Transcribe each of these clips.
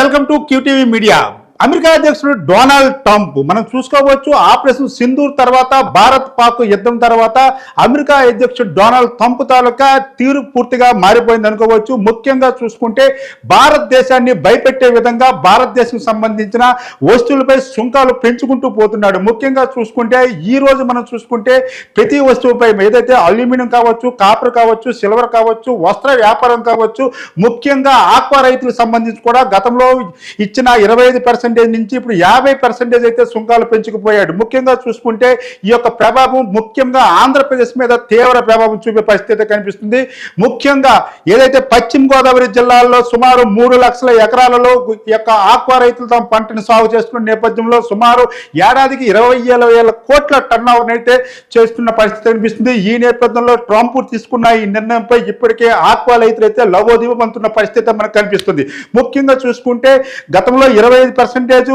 Welcome to QTV media America అధ్యక్షుడు Donald Trump. మనం చూసుకోవచ్చు ఆపరేషన్ సింధూర్ తర్వాత భారత్ పాక్ యుద్ధం తర్వాత అమెరికా అధ్యక్షుడు డొనాల్డ్ ట్రంప్ తాలూకా తీరు పూర్తిగా మారిపోయింది అనుకోవచ్చు. ముఖ్యంగా చూసుకుంటే భారతదేశాన్ని భయపెట్టే విధంగా భారతదేశం సంబంధించిన వస్తువులపై సుంకాలు పెంచుకుంటూ పోతున్నాడు. ముఖ్యంగా చూసుకుంటే ఈ రోజు మనం చూసుకుంటే ప్రతి వస్తువుపై ఏదైతే అల్యూమినియం కావచ్చు కాపర్ కావచ్చు సిల్వర్ కావచ్చు వస్త్ర వ్యాపారం కావచ్చు ముఖ్యంగా ఆక్వా రైతులకు సంబంధించి కూడా గతంలో ఇచ్చిన ఇరవై ఐదు పర్సెంటేజ్ నుంచి ఇప్పుడు యాభై పర్సెంటేజ్ అయితే సుంకాలు పెంచుకుపోయాడు. ముఖ్యంగా చూసుకుంటే ఈ యొక్క ప్రభావం ముఖ్యంగా ఆంధ్రప్రదేశ్ మీద తీవ్ర ప్రభావం చూపే పరిస్థితి అయితే కనిపిస్తుంది. ముఖ్యంగా ఏదైతే పశ్చిమ గోదావరి జిల్లాలో సుమారు మూడు లక్షల ఎకరాలలో ఈ యొక్క ఆక్వా రైతులు తమ పంటను సాగు చేస్తున్న నేపథ్యంలో సుమారు ఏడాదికి ఇరవై ఏళ్ళ వేల కోట్ల టర్న్ అయితే చేస్తున్న పరిస్థితి కనిపిస్తుంది. ఈ నేపథ్యంలో ట్రంప్ తీసుకున్న ఈ నిర్ణయంపై ఇప్పటికే ఆక్వా రైతులు అయితే లవోదీపమంతున్న పరిస్థితి మనకు కనిపిస్తుంది. ముఖ్యంగా చూసుకుంటే గతంలో ఇరవై ఐదు పర్సంటేజ్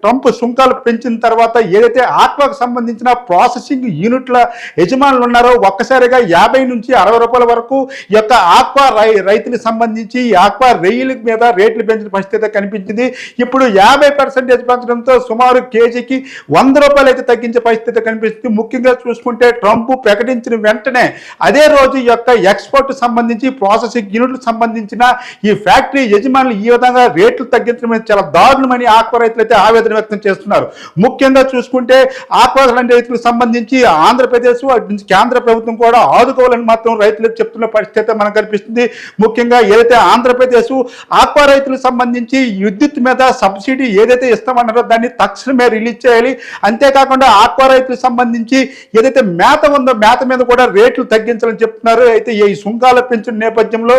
ట్రంప్ సుంకాలు పెంచిన తర్వాత ఏదైతే ఆత్మకు సంబంధించిన ప్రాసెసింగ్ యూనిట్ల యజమానులు ఉన్నారో ఒక్కసారిగా యాభై నుంచి అరవై రూపాయల వరకు ఈ యొక్క ఆక్వా రై రైతులకు సంబంధించి ఈ ఆక్వా రైలు మీద రేట్లు పెంచిన పరిస్థితి కనిపించింది. ఇప్పుడు యాభై పర్సెంటేజ్ పెంచడంతో సుమారు కేజీకి వంద రూపాయలు అయితే తగ్గించే పరిస్థితి కనిపిస్తుంది. ముఖ్యంగా చూసుకుంటే ట్రంప్ ప్రకటించిన వెంటనే అదే రోజు యొక్క ఎక్స్పోర్ట్ సంబంధించి ప్రాసెసింగ్ యూనిట్లకు సంబంధించిన ఈ ఫ్యాక్టరీ యజమానులు ఈ విధంగా రేట్లు తగ్గించడం అనేది చాలా దారుణమైన ఆక్వా రైతులు అయితే ఆవేదన వ్యక్తం చేస్తున్నారు. ముఖ్యంగా చూసుకుంటే ఆక్వా రైతులకు సంబంధించి ఆంధ్రప్రదేశ్ అటు నుంచి కేంద్ర ప్రభుత్వం కూడా ఆదుకోవాలని మాత్రం రైతులకు చెప్తున్న పరిస్థితి మనకు కనిపిస్తుంది. ముఖ్యంగా ఏదైతే ఆంధ్రప్రదేశ్ ఆక్వా రైతులకు సంబంధించి విద్యుత్ మీద సబ్సిడీ ఏదైతే ఇస్తామన్నారో దాన్ని తక్షణమే రిలీజ్ చేయాలి. అంతేకాకుండా ఆక్వా రైతులకు సంబంధించి ఏదైతే మేత ఉందో మేత మీద కూడా రేట్లు తగ్గించాలని చెప్తున్నారు. అయితే ఈ సుంకాల పెంచిన నేపథ్యంలో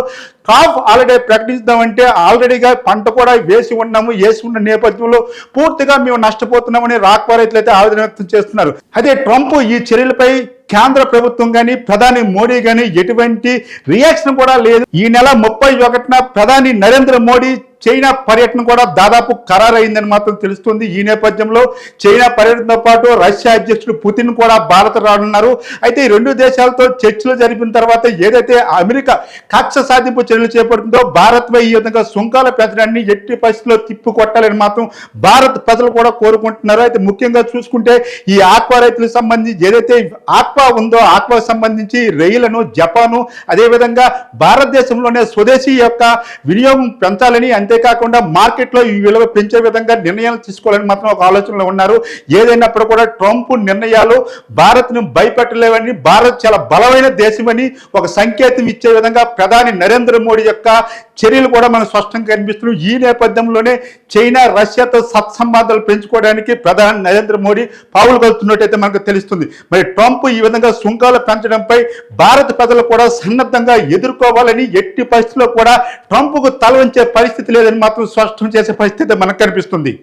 కాఫ్ ఆల్రెడీ ప్రకటిస్తామంటే ఆల్రెడీగా పంట కూడా వేసి ఉన్నాము వేసి ఉన్న నేపథ్యంలో పూర్తిగా మేము నష్టపోతున్నామని రాక్ వారైతులైతే ఆవేదన వ్యక్తం చేస్తున్నారు. అదే ట్రంప్ ఈ చర్యలపై కేంద్ర ప్రభుత్వం కానీ ప్రధాని మోడీ కానీ ఎటువంటి రియాక్షన్ కూడా లేదు. ఈ నెల ముప్పై ఒకటిన ప్రధాని నరేంద్ర మోడీ చైనా పర్యటన కూడా దాదాపు ఖరారైందని మాత్రం తెలుస్తుంది. ఈ నేపథ్యంలో చైనా పర్యటనతో పాటు రష్యా అధ్యక్షుడు పుతిన్ కూడా భారత్ రానున్నారు. అయితే ఈ రెండు దేశాలతో చర్చలు జరిపిన తర్వాత ఏదైతే అమెరికా కక్ష సాధింపు చర్యలు చేపడుతుందో భారత్ ఈ విధంగా సుంకాల పెంచడాన్ని ఎట్టి పరిస్థితుల్లో తిప్పు కొట్టాలని మాత్రం భారత్ ప్రజలు కూడా కోరుకుంటున్నారు. అయితే ముఖ్యంగా చూసుకుంటే ఈ ఆక్వా రైతులకు సంబంధించి ఏదైతే ఆక్వా ఉందో ఆక్వా సంబంధించి రైళ్ళను జపాను అదేవిధంగా భారతదేశంలోనే స్వదేశీ యొక్క వినియోగం పెంచాలని అంతేకాకుండా మార్కెట్లో ఈ విలువ పెంచే విధంగా నిర్ణయాలు తీసుకోవాలని మాత్రం ఒక ఆలోచనలో ఉన్నారు. ఏదైనప్పుడు కూడా ట్రంప్ నిర్ణయాలు భారత్ను భయపెట్టలేవని భారత్ చాలా బలమైన దేశమని ఒక సంకేతం ఇచ్చే విధంగా ప్రధాని నరేంద్ర మోడీ యొక్క చర్యలు కూడా మనకు స్పష్టంగా కనిపిస్తున్నాయి. ఈ నేపథ్యంలోనే చైనా రష్యాతో సత్సంబంధాలు పెంచుకోవడానికి ప్రధాని నరేంద్ర మోడీ పావులు కలుతున్నట్టయితే మనకు తెలుస్తుంది. మరి ట్రంప్ ఈ విధంగా సుంకాలు పెంచడంపై భారత ప్రజలు కూడా సన్నద్ధంగా ఎదుర్కోవాలని ఎట్టి పరిస్థితుల్లో కూడా ట్రంప్కు తలవంచే పరిస్థితి లేదని మాత్రం స్పష్టం చేసే పరిస్థితి మనకు కనిపిస్తుంది.